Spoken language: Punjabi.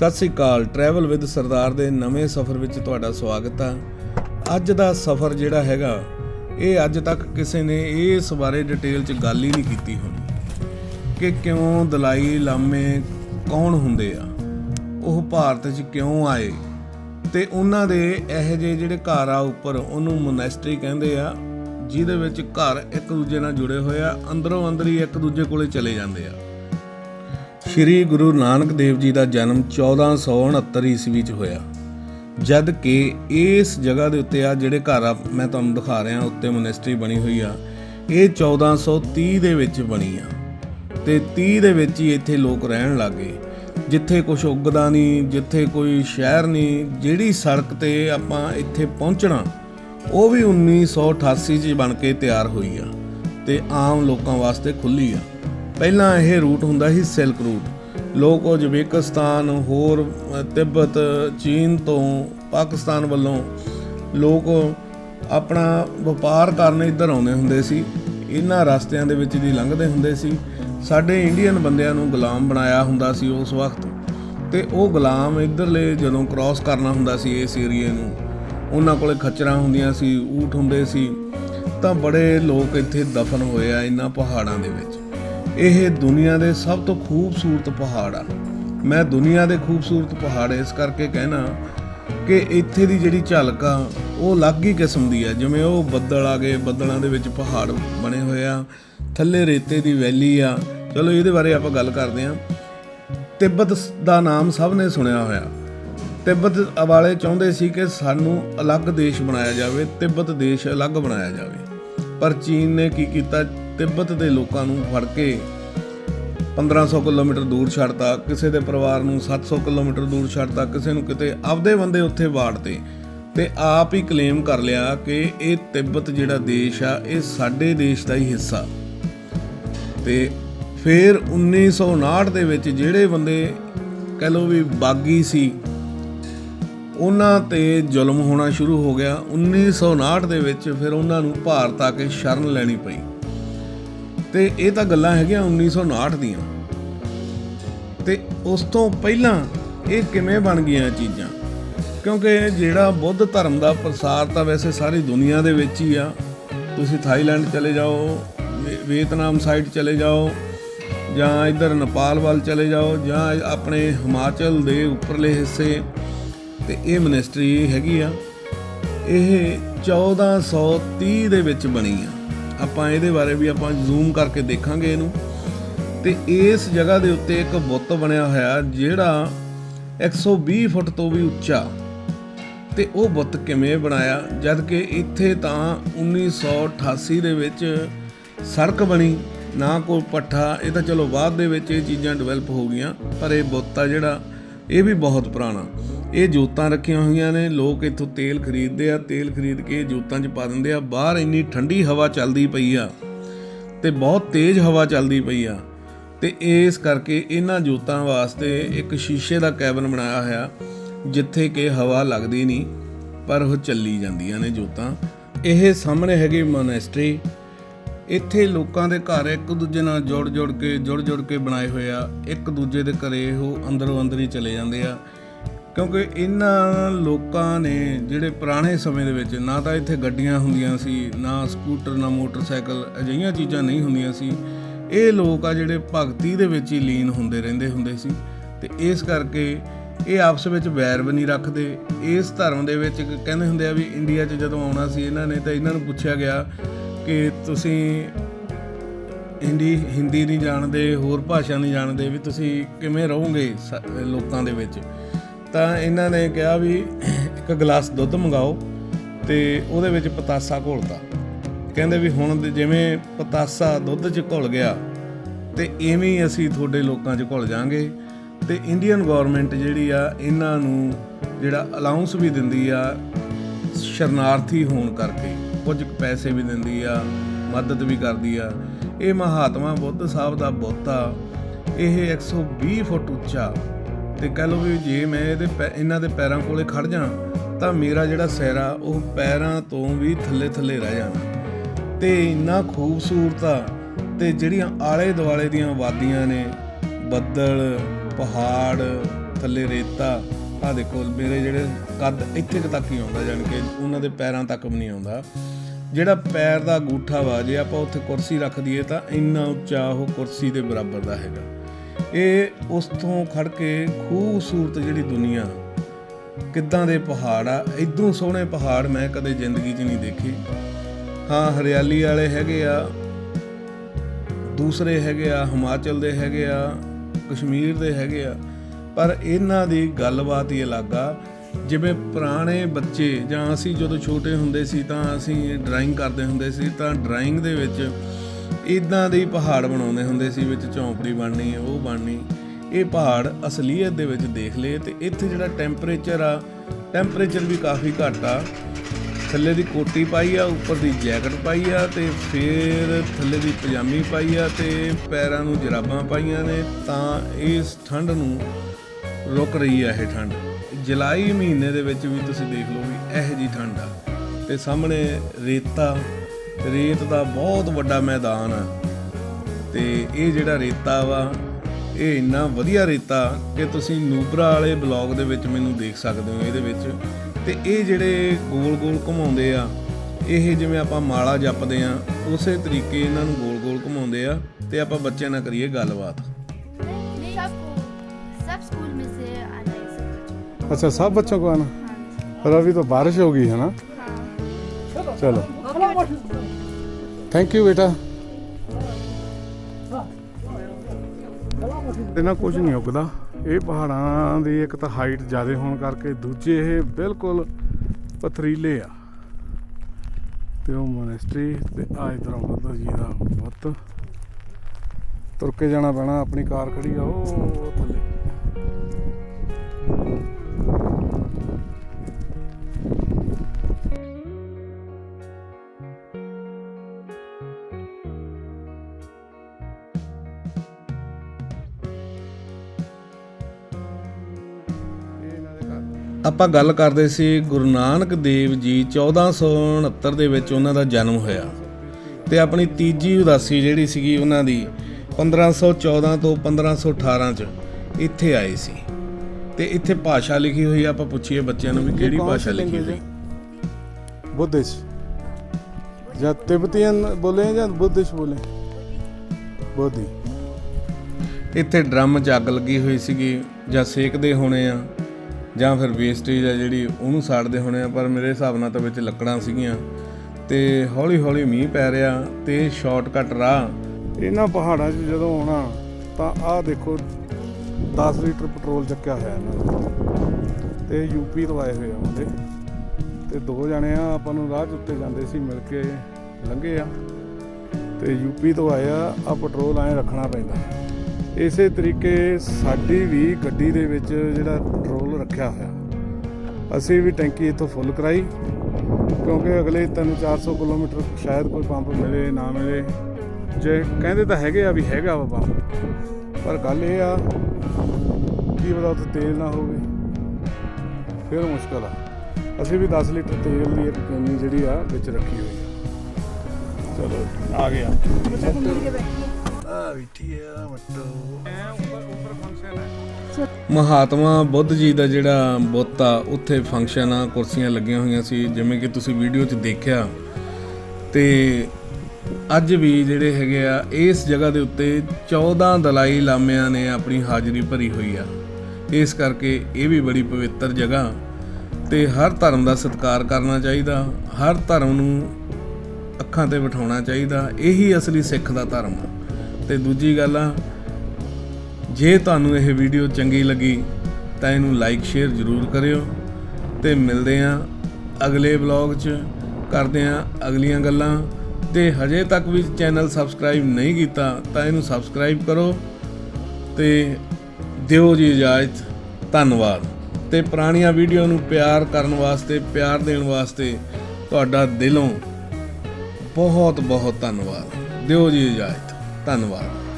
Sat Sri Akal. Travel with ਸਰਦਾਰ ਦੇ ਨਵੇਂ ਸਫ਼ਰ ਵਿੱਚ ਤੁਹਾਡਾ ਸਵਾਗਤ ਆ। ਅੱਜ ਦਾ ਸਫ਼ਰ ਜਿਹੜਾ ਹੈਗਾ, ਇਹ ਅੱਜ ਤੱਕ ਕਿਸੇ ਨੇ ਇਸ ਬਾਰੇ ਡਿਟੇਲ 'ਚ ਗੱਲ ਹੀ ਨਹੀਂ ਕੀਤੀ ਹੋਣੀ ਕਿ ਕਿਉਂ ਦਲਾਈ ਲਾਮੇ ਕੌਣ ਹੁੰਦੇ ਆ? ਉਹ ਭਾਰਤ 'ਚ ਕਿਉਂ ਆਏ? ਤੇ ਉਹਨਾਂ ਦੇ ਇਹੋ ਜਿਹੇ ਜਿਹੜੇ ਘਰ ਆ ਉੱਪਰ, ਉਹਨੂੰ ਮੋਨੈਸਟਰੀ ਕਹਿੰਦੇ ਆ, ਜਿਹਦੇ ਵਿੱਚ ਘਰ ਇੱਕ ਦੂਜੇ ਨਾਲ ਜੁੜੇ ਹੋਏ ਆ, ਅੰਦਰੋਂ ਅੰਦਰ ਹੀ ਇੱਕ ਦੂਜੇ ਕੋਲੇ ਚਲੇ ਜਾਂਦੇ ਆ। ਸ਼੍ਰੀ ਗੁਰੂ ਨਾਨਕ ਦੇਵ ਜੀ ਦਾ ਜਨਮ 1469 ਈਸਵੀ ਚ ਹੋਇਆ। ਜਦ ਕਿ ਇਸ ਜਗ੍ਹਾ ਦੇ ਉੱਤੇ ਆ ਜਿਹੜੇ ਘਰ ਆ, ਮੈਂ ਤੁਹਾਨੂੰ ਦਿਖਾ ਰਿਹਾ, ਉੱਤੇ ਮੋਨੈਸਟਰੀ ਬਣੀ ਹੋਈ ਆ। ਇਹ 1430 ਦੇ ਵਿੱਚ ਬਣੀ ਆ। ਤੇ 30 ਦੇ ਵਿੱਚ ਹੀ ਇੱਥੇ ਲੋਕ ਰਹਿਣ ਲੱਗੇ ਜਿੱਥੇ ਕੁਝ ਉੱਗਦਾ ਨਹੀਂ, ਜਿੱਥੇ ਕੋਈ ਸ਼ਹਿਰ ਨਹੀਂ, ਜਿਹੜੀ ਸੜਕ ਤੇ ਆਪਾਂ ਇੱਥੇ ਪਹੁੰਚਣਾ, ਉਹ ਵੀ 1988 ਚ ਬਣ ਕੇ ਤਿਆਰ ਹੋਈ ਆ। ਤੇ ਆਮ ਲੋਕਾਂ ਵਾਸਤੇ ਖੁੱਲੀ ਆ। ਪਹਿਲਾਂ ਇਹ ਰੂਟ ਹੁੰਦਾ ਸੀ ਸਿਲਕ ਰੂਟ। ਲੋਕ ਉਜ਼ਬੇਕਿਸਤਾਨ ਹੋਰ ਤਿੱਬਤ, ਚੀਨ ਤੋਂ ਪਾਕਿਸਤਾਨ ਵੱਲੋਂ ਲੋਕ ਆਪਣਾ ਵਪਾਰ ਕਰਨ ਇੱਧਰ ਆਉਂਦੇ ਹੁੰਦੇ ਸੀ। ਇਹਨਾਂ ਰਸਤਿਆਂ ਦੇ ਵਿੱਚ ਦੀ ਲੰਘਦੇ ਹੁੰਦੇ ਸੀ। ਸਾਡੇ ਇੰਡੀਅਨ ਬੰਦਿਆਂ ਨੂੰ ਗੁਲਾਮ ਬਣਾਇਆ ਹੁੰਦਾ ਸੀ ਉਸ ਵਕਤ। ਤੇ ਉਹ ਗੁਲਾਮ ਇੱਧਰਲੇ ਜਦੋਂ ਕ੍ਰਾਸ ਕਰਨਾ ਹੁੰਦਾ ਸੀ ਇਸ ਏਰੀਏ ਨੂੰ, ਉਹਨਾਂ ਕੋਲੇ ਖੱਚਰਾਂ ਹੁੰਦੀਆਂ ਸੀ ਊਠ ਹੁੰਦੇ ਸੀ। ਤਾਂ ਬੜੇ ਲੋਕ ਇੱਥੇ ਦਫਨ ਹੋਏ ਆ ਇਹਨਾਂ ਪਹਾੜਾਂ ਦੇ ਵਿੱਚ। ਇਹ ਦੁਨੀਆ ਦੇ ਸਭ ਤੋਂ ਖੂਬਸੂਰਤ ਪਹਾੜ ਆ। ਮੈਂ ਦੁਨੀਆ ਦੇ ਖੂਬਸੂਰਤ ਪਹਾੜ ਇਸ ਕਰਕੇ ਕਹਿਣਾ ਕਿ ਇੱਥੇ ਦੀ ਜਿਹੜੀ ਝਲਕ ਆ, ਉਹ ਅਲੱਗ ਹੀ ਕਿਸਮ ਦੀ ਆ। ਜਿਵੇਂ ਉਹ ਬੱਦਲ ਆ ਗਏ, ਬੱਦਲਾਂ ਦੇ ਵਿੱਚ ਪਹਾੜ ਬਣੇ ਹੋਏ ਆ, ਥੱਲੇ ਰੇਤੇ ਦੀ ਵੈਲੀ ਆ। ਚਲੋ, ਇਹਦੇ ਬਾਰੇ ਆਪਾਂ ਗੱਲ ਕਰਦੇ ਆ ਤਿੱਬਤ ਦਾ ਨਾਮ ਸਭ ਨੇ ਸੁਣਿਆ ਹੋਇਆ। ਤਿੱਬਤ ਵਾਲੇ ਚਾਹੁੰਦੇ ਸੀ ਕਿ ਸਾਨੂੰ ਅਲੱਗ ਦੇਸ਼ ਬਣਾਇਆ ਜਾਵੇ, ਤਿੱਬਤ ਦੇਸ਼ ਅਲੱਗ ਬਣਾਇਆ ਜਾਵੇ। ਪਰ ਚੀਨ ਨੇ ਕੀ ਕੀਤਾ? ਤਿੱਬਤ ਦੇ ਲੋਕਾਂ ਨੂੰ ਫੜ ਕੇ 1500 ਕਿਲੋਮੀਟਰ ਦੂਰ ਛੱਡਤਾ, ਕਿਸੇ ਦੇ ਪਰਿਵਾਰ ਨੂੰ 700 ਕਿਲੋਮੀਟਰ ਦੂਰ ਛੱਡਤਾ, ਕਿਸੇ ਨੂੰ ਕਿਤੇ ਆਪਦੇ ਬੰਦੇ ਉੱਥੇ ਵਾੜਤੇ ਤੇ ਆਪ ਹੀ ਕਲੇਮ ਕਰ ਲਿਆ ਕਿ ਇਹ ਤਿੱਬਤ ਜਿਹੜਾ ਦੇਸ਼ ਆ, ਇਹ ਸਾਡੇ ਦੇਸ਼ ਦਾ ਹੀ ਹਿੱਸਾ। ਤੇ ਫਿਰ 1959 ਦੇ ਵਿੱਚ ਜਿਹੜੇ ਬੰਦੇ ਕਹਿ ਲਓ ਵੀ ਬਾਗੀ ਸੀ, ਉਹਨਾਂ ਤੇ ਜ਼ੁਲਮ ਹੋਣਾ ਸ਼ੁਰੂ ਹੋ ਗਿਆ। 1959 ਦੇ ਵਿੱਚ ਫਿਰ ਉਹਨਾਂ ਨੂੰ ਭਾਰਤ ਆ ਕੇ ਸ਼ਰਨ ਲੈਣੀ ਪਈ। ਤੇ ਇਹ ਤਾਂ ਗੱਲਾਂ ਹੈਗੀਆਂ 1959 ਦੀਆਂ। ਤੇ ਉਸ ਤੋਂ ਪਹਿਲਾਂ ਇਹ ਕਿਵੇਂ ਬਣ ਗਈਆਂ ਚੀਜ਼ਾਂ? ਕਿਉਂਕਿ ਜਿਹੜਾ ਬੁੱਧ ਧਰਮ ਦਾ ਪ੍ਰਸਾਰ ਤਾਂ ਵੈਸੇ ਸਾਰੀ ਦੁਨੀਆ ਦੇ ਵਿੱਚ ਹੀ ਆ। ਤੁਸੀਂ ਥਾਈਲੈਂਡ ਚਲੇ ਜਾਓ, ਵੀ- ਸਾਈਡ ਚਲੇ ਜਾਓ, ਜਾਂ ਇਧਰ ਨੇਪਾਲ ਵੱਲ ਚਲੇ ਜਾਓ, ਜਾਂ ਆਪਣੇ ਹਿਮਾਚਲ ਦੇ ਉੱਪਰਲੇ ਹਿੱਸੇ, ਤੇ ਇਹ ਮਿਨਿਸਟਰੀ ਹੈਗੀ ਆ। ਇਹ 1430 ਦੇ ਵਿੱਚ ਬਣੀ ਆ। ਆਪਾਂ ਇਹਦੇ ਬਾਰੇ ਵੀ ਆਪਾਂ ਜ਼ੂਮ ਕਰਕੇ ਦੇਖਾਂਗੇ ਇਹਨੂੰ। ਤੇ ਇਸ ਜਗ੍ਹਾ ਦੇ ਉੱਤੇ ਇੱਕ ਬੁੱਤ ਬਣਿਆ ਹੋਇਆ ਜਿਹੜਾ 120 ਫੁੱਟ ਤੋਂ ਵੀ ਉੱਚਾ। ਤੇ ਉਹ ਬੁੱਤ ਕਿਵੇਂ ਬਣਾਇਆ? ਜਦ ਕਿ ਇੱਥੇ ਤਾਂ 1988 ਦੇ ਵਿੱਚ ਸੜਕ ਬਣੀ, ਨਾ ਕੋਈ ਪੱਠਾ। ਇਹ ਤਾਂ ਚਲੋ ਬਾਅਦ ਦੇ ਵਿੱਚ ਇਹ ਚੀਜ਼ਾਂ ਡਿਵੈਲਪ ਹੋ ਗਈਆਂ, ਪਰ ਇਹ ਬੁੱਤ ਆ ਜਿਹੜਾ, ਇਹ ਵੀ ਬਹੁਤ ਪੁਰਾਣਾ। ਇਹ ਜੋਤਾਂ ਰੱਖੀਆਂ ਹੋਈਆਂ ਨੇ, ਲੋਕ ਇੱਥੋਂ ਤੇਲ ਖਰੀਦਦੇ ਆ, ਤੇਲ ਖਰੀਦ ਕੇ ਜੋਤਾਂ 'ਚ ਪਾ ਦਿੰਦੇ ਆ। ਬਾਹਰ ਇੰਨੀ ਠੰਡੀ ਹਵਾ ਚੱਲਦੀ ਪਈ ਆ ਤੇ ਬਹੁਤ ਤੇਜ਼ ਹਵਾ ਚੱਲਦੀ ਪਈ ਆ ਤੇ ਇਸ ਕਰਕੇ ਇਹਨਾਂ ਜੋਤਾਂ ਵਾਸਤੇ ਇੱਕ ਸ਼ੀਸ਼ੇ ਦਾ ਕੈਬਨ ਬਣਾਇਆ ਹੋਇਆ, ਜਿੱਥੇ ਕਿ ਹਵਾ ਲੱਗਦੀ ਨਹੀਂ, ਪਰ ਉਹ ਚੱਲੀ ਜਾਂਦੀਆਂ ਨੇ ਜੋਤਾਂ। ਇਹ ਸਾਹਮਣੇ ਹੈਗੀ ਮੋਨੈਸਟਰੀ। ਇੱਥੇ ਲੋਕਾਂ ਦੇ ਘਰ ਇੱਕ ਦੂਜੇ ਨਾਲ ਜੁੜ ਜੁੜ ਕੇ ਜੁੜ ਜੁੜ ਕੇ ਬਣਾਏ ਹੋਏ ਆ। ਇੱਕ ਦੂਜੇ ਦੇ ਘਰੇ ਉਹ ਅੰਦਰੋਂ ਅੰਦਰ ਹੀ ਚਲੇ ਜਾਂਦੇ ਆ। ਕਿਉਂਕਿ ਇਹਨਾਂ ਲੋਕਾਂ ਨੇ ਜਿਹੜੇ ਪੁਰਾਣੇ ਸਮੇਂ ਦੇ ਵਿੱਚ ਨਾ ਤਾਂ ਇੱਥੇ ਗੱਡੀਆਂ ਹੁੰਦੀਆਂ ਸੀ, ਨਾ ਸਕੂਟਰ, ਨਾ ਮੋਟਰਸਾਈਕਲ ਅਜਿਹੀਆਂ ਚੀਜ਼ਾਂ ਨਹੀਂ ਹੁੰਦੀਆਂ ਸੀ। ਇਹ ਲੋਕ ਆ ਜਿਹੜੇ ਭਗਤੀ ਦੇ ਵਿੱਚ ਹੀ ਲੀਨ ਹੁੰਦੇ ਰਹਿੰਦੇ ਹੁੰਦੇ ਸੀ ਤੇ ਇਸ ਕਰਕੇ ਇਹ ਆਪਸ ਵਿੱਚ ਵੈਰ ਵੀ ਨਹੀਂ ਰੱਖਦੇ। ਇਸ ਧਰਮ ਦੇ ਵਿੱਚ ਕਹਿੰਦੇ ਹੁੰਦੇ ਆ ਵੀ ਇੰਡੀਆ 'ਚ ਜਦੋਂ ਆਉਣਾ ਸੀ ਇਹਨਾਂ ਨੇ ਤਾਂ ਇਹਨਾਂ ਨੂੰ ਪੁੱਛਿਆ ਗਿਆ ਕਿ ਤੁਸੀਂ ਹਿੰਦੀ ਹਿੰਦੀ ਨਹੀਂ ਜਾਣਦੇ, ਹੋਰ ਭਾਸ਼ਾ ਨਹੀਂ ਜਾਣਦੇ ਵੀ ਤੁਸੀਂ ਕਿਵੇਂ ਰਹੋਗੇ ਸ- ਲੋਕਾਂ ਦੇ ਵਿੱਚ। ਤਾਂ ਇਹਨਾਂ ਨੇ ਕਿਹਾ ਵੀ ਇੱਕ ਗਲਾਸ ਦੁੱਧ ਮੰਗਾਓ ਤੇ ਉਹਦੇ ਵਿੱਚ ਪਤਾਸਾ ਘੋਲਤਾ। ਕਹਿੰਦੇ ਵੀ ਹੁਣ ਜਿਵੇਂ ਪਤਾਸਾ ਦੁੱਧ 'ਚ ਘੁਲ ਗਿਆ, ਤੇ ਐਵੇਂ ਹੀ ਅਸੀਂ ਤੁਹਾਡੇ ਲੋਕਾਂ 'ਚ ਘੁਲ ਜਾਾਂਗੇ। ਤੇ ਇੰਡੀਅਨ ਗਵਰਨਮੈਂਟ ਜਿਹੜੀ ਆ, ਇਹਨਾਂ ਨੂੰ ਜਿਹੜਾ ਅਲਾਉਂਸ ਵੀ ਦਿੰਦੀ ਆ, ਸ਼ਰਨਾਰਥੀ ਹੋਣ ਕਰਕੇ, ਕੁਝ ਪੈਸੇ ਵੀ ਦਿੰਦੀ ਆ, ਮਦਦ ਵੀ ਕਰਦੀ ਆ। ਇਹ ਮਹਾਤਮਾ ਬੁੱਧ ਸਾਹਿਬ ਦਾ ਬੁੱਤ ਆ। ਇਹ 120 ਫੁੱਟ ਉੱਚਾ ਤੇ ਕਹਿ ਲਓ ਵੀ ਜੇ ਮੈਂ ਇਹਦੇ ਪੈ- ਇਹਨਾਂ ਦੇ ਪੈਰਾਂ ਕੋਲੇ ਖੜ ਜਾ ਤਾਂ ਮੇਰਾ ਜਿਹੜਾ ਸਹਿਰਾ, ਉਹ ਪੈਰਾਂ ਤੋਂ ਵੀ ਥੱਲੇ ਥੱਲੇ ਰਹਿ ਜਾਣਾ। ਤੇ ਇੰਨਾ ਖੂਬਸੂਰਤ ਆ, ਤੇ ਜਿਹੜੀਆਂ ਆਲੇ ਦੁਆਲੇ ਦੀਆਂ ਵਾਦੀਆਂ ਨੇ, ਬੱਦਲ, ਪਹਾੜ, ਥੱਲੇ ਰੇਤਾ ਆ ਦੇਖੋ, ਮੇਰੇ ਜਿਹੜੇ ਕੱਦ ਇੱਥੇ ਕੁ ਤੱਕ ਹੀ ਆਉਂਦਾ, ਜਾਣੀ ਕਿ ਉਹਨਾਂ ਦੇ ਪੈਰਾਂ ਤੱਕ ਵੀ ਨਹੀਂ ਆਉਂਦਾ। ਜਿਹੜਾ ਪੈਰ ਦਾ ਅੰਗੂਠਾ ਵਾ, ਜੇ ਆਪਾਂ ਉੱਥੇ ਕੁਰਸੀ ਰੱਖ ਦਈਏ, ਤਾਂ ਇੰਨਾ ਉੱਚਾ ਉਹ ਕੁਰਸੀ ਦੇ ਬਰਾਬਰ ਦਾ ਹੈਗਾ। ਇਹ ਉਸ ਤੋਂ ਖੜ ਕੇ ਖੂਬਸੂਰਤ ਜਿਹੜੀ ਦੁਨੀਆ ਕਿੱਦਾਂ ਦੇ ਪਹਾੜ ਆ ਇਦੋਂ ਸੋਹਣੇ ਪਹਾੜ ਮੈਂ ਕਦੇ ਜ਼ਿੰਦਗੀ 'ਚ ਨਹੀਂ ਦੇਖੇ। ਹਾਂ, ਹਰਿਆਲੀ ਵਾਲੇ ਹੈਗੇ ਆ, ਦੂਸਰੇ ਹੈਗੇ ਆ, ਹਿਮਾਚਲ ਦੇ ਹੈਗੇ ਆ, ਕਸ਼ਮੀਰ ਦੇ ਹੈਗੇ ਆ, ਪਰ ਇਹਨਾਂ ਦੀ ਗੱਲਬਾਤ ਹੀ ਅਲੱਗ ਆ। ਜਿਵੇਂ ਪੁਰਾਣੇ ਬੱਚੇ ਜਾਂ ਅਸੀਂ ਜਦੋਂ ਛੋਟੇ ਹੁੰਦੇ ਸੀ ਤਾਂ ਅਸੀਂ ਡਰਾਇੰਗ ਕਰਦੇ ਹੁੰਦੇ ਸੀ ਤਾਂ ਡਰਾਇੰਗ ਦੇ ਵਿੱਚ ਇਦਾਂ ਦੇ ਪਹਾੜ ਬਣਾਉਂਦੇ ਹੁੰਦੇ ਸੀ, ਵਿੱਚ ਝੌਂਪੜੀ ਬਣਨੀ, ਉਹ ਬਣਨੀ। ਇਹ ਪਹਾੜ ਅਸਲੀਅਤ ਦੇ ਵਿੱਚ ਦੇਖ ਲਏ ਤੇ ਇੱਥੇ ਜਿਹੜਾ ਟੈਂਪਰੇਚਰ ਆ ਟੈਂਪਰੇਚਰ ਵੀ ਕਾਫੀ ਘੱਟ ਆ। ਥੱਲੇ ਦੀ ਕੋਟੀ ਪਾਈ ਆ, ਉੱਪਰ ਦੀ ਜੈਕਟ ਪਾਈ ਆ ਤੇ ਫਿਰ ਥੱਲੇ ਦੀ ਪਜਾਮੀ ਪਾਈ ਆ ਤੇ ਪੈਰਾਂ ਨੂੰ ਜਰਾਬਾਂ ਪਾਈਆਂ ਨੇ ਤਾਂ ਇਸ ਠੰਡ ਨੂੰ ਰੁਕ ਰਹੀ ਆ ਇਹ ਠੰਡ। ਜੁਲਾਈ ਮਹੀਨੇ ਦੇ ਵਿੱਚ ਵੀ ਤੁਸੀਂ ਦੇਖ ਲਓ ਵੀ ਇਹੋ ਜੀ ਠੰਡ ਆ। ਤੇ ਸਾਹਮਣੇ ਰੇਤਾ ਰੇਤ ਦਾ ਬਹੁਤ ਵੱਡਾ ਮੈਦਾਨ ਆ ਤੇ ਇਹ ਜਿਹੜਾ ਰੇਤਾ ਵਾ ਇਹ ਇੰਨਾ ਵਧੀਆ ਰੇਤਾ ਕਿ ਤੁਸੀਂ ਨੂਬਰਾ ਵਾਲੇ ਬਲੌਗ ਦੇ ਵਿੱਚ ਮੈਨੂੰ ਦੇਖ ਸਕਦੇ ਹੋ ਇਹਦੇ ਵਿੱਚ ਤੇ ਇਹ ਜਿਹੜੇ ਗੋਲ-ਗੋਲ ਘੁਮਾਉਂਦੇ ਆ ਇਹ ਜਿਵੇਂ ਆਪਾਂ ਮਾਲਾ ਜਪਦੇ ਆ ਉਸੇ ਤਰੀਕੇ ਇਹਨਾਂ ਨੂੰ ਗੋਲ-ਗੋਲ ਘੁਮਾਉਂਦੇ ਆ ਤੇ ਆਪਾਂ ਬੱਚਿਆਂ ਨਾਲ ਕਰੀਏ ਗੱਲਬਾਤ नहीं सब सब स्कूल में से आना है सब बच्चों अच्छा सब बच्चों को आना हाँ पर अभी तो बारिश होगी है ना हाँ चलो ਥੈਂਕ ਯੂ ਬੇਟਾ ਇਹਨਾਂ ਨਾ ਕੁਝ ਨਹੀਂ ਉਗਦਾ। ਇਹ ਪਹਾੜਾਂ ਦੀ ਇੱਕ ਤਾਂ ਹਾਈਟ ਜ਼ਿਆਦਾ ਹੋਣ ਕਰਕੇ ਦੂਜੇ ਇਹ ਬਿਲਕੁਲ ਪਥਰੀਲੇ ਆ। ਤੇ ਉਹ ਮੋਨੇਸਟਰੀ ਤੇ ਆ ਇਧਰ ਆਉਂਦਾ ਜੀ ਦਾ ਵੱਤ। ਤੁਰ ਕੇ ਜਾਣਾ ਪੈਣਾ, ਆਪਣੀ ਕਾਰ ਖੜੀ ਆ, ਉਹ ਥੱਲੇ। ਆਪਾਂ ਗੱਲ ਕਰਦੇ ਸੀ ਗੁਰੂ ਨਾਨਕ ਦੇਵ ਜੀ 1469 ਦੇ ਵਿੱਚ ਉਹਨਾਂ ਦਾ ਜਨਮ ਹੋਇਆ ਤੇ ਆਪਣੀ ਤੀਜੀ ਉਦਾਸੀ ਜਿਹੜੀ ਸੀਗੀ ਉਹਨਾਂ ਦੀ 1514 ਤੋਂ 1518 ਚ ਇੱਥੇ ਆਏ ਸੀ। ਤੇ ਇੱਥੇ ਭਾਸ਼ਾ ਲਿਖੀ ਹੋਈ ਆਪਾਂ ਪੁੱਛੀਏ ਬੱਚਿਆਂ ਨੂੰ ਵੀ ਕਿਹੜੀ ਭਾਸ਼ਾ ਲਿਖੀ ਹੋਈ? ਬੁੱਧਿਸ਼। ਜਾਂ ਤਿਬਤੀਅਨ ਬੋਲੇ ਜਾਂ ਬੁੱਧਿਸ਼ ਬੋਲੇ? ਬੋਧੀ। ਇੱਥੇ ਡਰਮ ਜੱਗ ਲੱਗੀ ਹੋਈ ਸੀਗੀ ਜਾਂ ਸੇਕਦੇ ਹੋਣੇ ਆ। ਜਾਂ ਫਿਰ ਵੇਸਟੇਜ ਆ ਜਿਹੜੀ, ਉਹਨੂੰ ਸਾੜਦੇ ਹੋਣੇ ਆ, ਪਰ ਮੇਰੇ ਹਿਸਾਬ ਨਾਲ ਤਾਂ ਵਿੱਚ ਲੱਕੜਾਂ ਸੀਗੀਆਂ। ਤੇ ਹੌਲੀ ਹੌਲੀ ਮੀਂਹ ਪੈ ਰਿਹਾ ਤੇ ਸ਼ਾਰਟਕਟ ਰਾਹ। ਇਹਨਾਂ ਪਹਾੜਾਂ 'ਚ ਜਦੋਂ ਆਉਣਾ, ਤਾਂ ਆਹ ਦੇਖੋ 10 ਲੀਟਰ ਪੈਟਰੋਲ ਚੱਕਿਆ ਹੋਇਆ ਇਹਨਾਂ ਨੇ ਤੇ ਯੂਪੀ ਤੋਂ ਆਏ ਹੋਏ ਆ ਮੁੰਡੇ। ਤੇ ਦੋ ਜਣੇ ਆ, ਆਪਾਂ ਨੂੰ ਰਾਹ 'ਚ ਉੱਤੇ ਜਾਂਦੇ ਸੀ, ਮਿਲ ਕੇ ਲੰਘੇ ਆ। ਤੇ ਯੂਪੀ ਤੋਂ ਆਏ ਆ ਪੈਟਰੋਲ ਐਂ ਰੱਖਣਾ ਪੈਂਦਾ। ਇਸੇ ਤਰੀਕੇ ਸਾਡੀ ਵੀ ਗੱਡੀ ਦੇ ਵਿੱਚ ਜਿਹੜਾ ਪੈਟਰੋਲ ਰੱਖਿਆ ਹੋਇਆ। ਅਸੀਂ ਵੀ ਟੈਂਕੀ ਇੱਥੋਂ ਫੁੱਲ ਕਰਾਈ ਕਿਉਂਕਿ ਅਗਲੇ 3-400 ਕਿਲੋਮੀਟਰ ਸ਼ਾਇਦ ਕੋਈ ਪੰਪ ਮਿਲੇ ਨਾ ਮਿਲੇ। ਜੇ ਕਹਿੰਦੇ ਤਾਂ ਹੈਗੇ ਆ ਵੀ ਹੈਗਾ ਵਾ ਪੰਪ ਪਰ ਗੱਲ ਇਹ ਆ ਕੀ ਪਤਾ ਉੱਥੇ ਤੇਲ ਨਾ ਹੋਵੇ। ਫਿਰ ਮੁਸ਼ਕਲ ਆ। ਅਸੀਂ ਵੀ 10 ਲੀਟਰ ਤੇਲ ਦੀ ਇੱਕ ਕੈਨੀ ਜਿਹੜੀ ਆ ਵਿੱਚ ਰੱਖੀ ਹੋਈ ਆ। ਚਲੋ ਆ ਗਿਆ। ਆ ਬੈਠੀ। ਆ ਮੱਟੋ ਉੱਪਰ ਉੱਪਰ ਫੰਕਸ਼ਨ ਹੈ ਮਹਾਤਮਾ ਬੁੱਧ ਜੀ ਦਾ ਜਿਹੜਾ ਬੁੱਤ ਆ, ਉੱਥੇ ਫੰਕਸ਼ਨ ਆ, ਕੁਰਸੀਆਂ ਲੱਗੀਆਂ ਹੋਈਆਂ ਸੀ, ਜਿਵੇਂ ਕਿ ਤੁਸੀਂ ਵੀਡੀਓ 'ਚ ਦੇਖਿਆ। ਤੇ ਅੱਜ ਵੀ ਜਿਹੜੇ ਹੈਗੇ ਆ, ਇਸ ਜਗ੍ਹਾ ਦੇ ਉੱਤੇ 14 ਦਲਾਈ ਲਾਮਿਆਂ ਨੇ ਆਪਣੀ ਹਾਜ਼ਰੀ ਭਰੀ ਹੋਈ ਆ। ਇਸ ਕਰਕੇ ਇਹ ਵੀ ਬੜੀ ਪਵਿੱਤਰ ਜਗ੍ਹਾ। ਤੇ ਹਰ ਧਰਮ ਦਾ ਸਤਿਕਾਰ ਕਰਨਾ ਚਾਹੀਦਾ, ਹਰ ਧਰਮ ਨੂੰ ਅੱਖਾਂ ਤੇ ਬਿਠਾਉਣਾ ਚਾਹੀਦਾ, ਇਹੀ ਅਸਲੀ ਸਿੱਖ ਦਾ ਧਰਮ ਆ। ਤੇ ਦੂਜੀ ਗੱਲ ਆ ਜੇ ਤੁਹਾਨੂੰ ਇਹ ਵੀਡੀਓ ਚੰਗੀ ਲੱਗੀ, ਤਾਂ ਇਹਨੂੰ ਲਾਈਕ ਸ਼ੇਅਰ ਜ਼ਰੂਰ ਕਰਿਓ ਤੇ ਮਿਲਦੇ ਆਂ ਅਗਲੇ ਵਲੌਗ 'ਚ। ਕਰਦੇ ਆਂ ਅਗਲੀਆਂ ਗੱਲਾਂ। ਤੇ ਹਜੇ ਤੱਕ ਵੀ ਚੈਨਲ ਸਬਸਕ੍ਰਾਈਬ ਨਹੀਂ ਕੀਤਾ, ਤਾਂ ਇਹਨੂੰ ਸਬਸਕ੍ਰਾਈਬ ਕਰੋ ਤੇ ਦਿਓ ਜੀ ਇਜਾਜ਼ਤ। ਧੰਨਵਾਦ। ਤੇ ਪੁਰਾਣੀਆਂ ਵੀਡੀਓ ਨੂੰ ਪਿਆਰ ਕਰਨ ਵਾਸਤੇ, ਪਿਆਰ ਦੇਣ ਵਾਸਤੇ ਤੁਹਾਡਾ ਦਿਲੋਂ ਬਹੁਤ ਬਹੁਤ ਧੰਨਵਾਦ। ਦਿਓ ਜੀ ਇਜਾਜ਼ਤ। ਧੰਨਵਾਦ।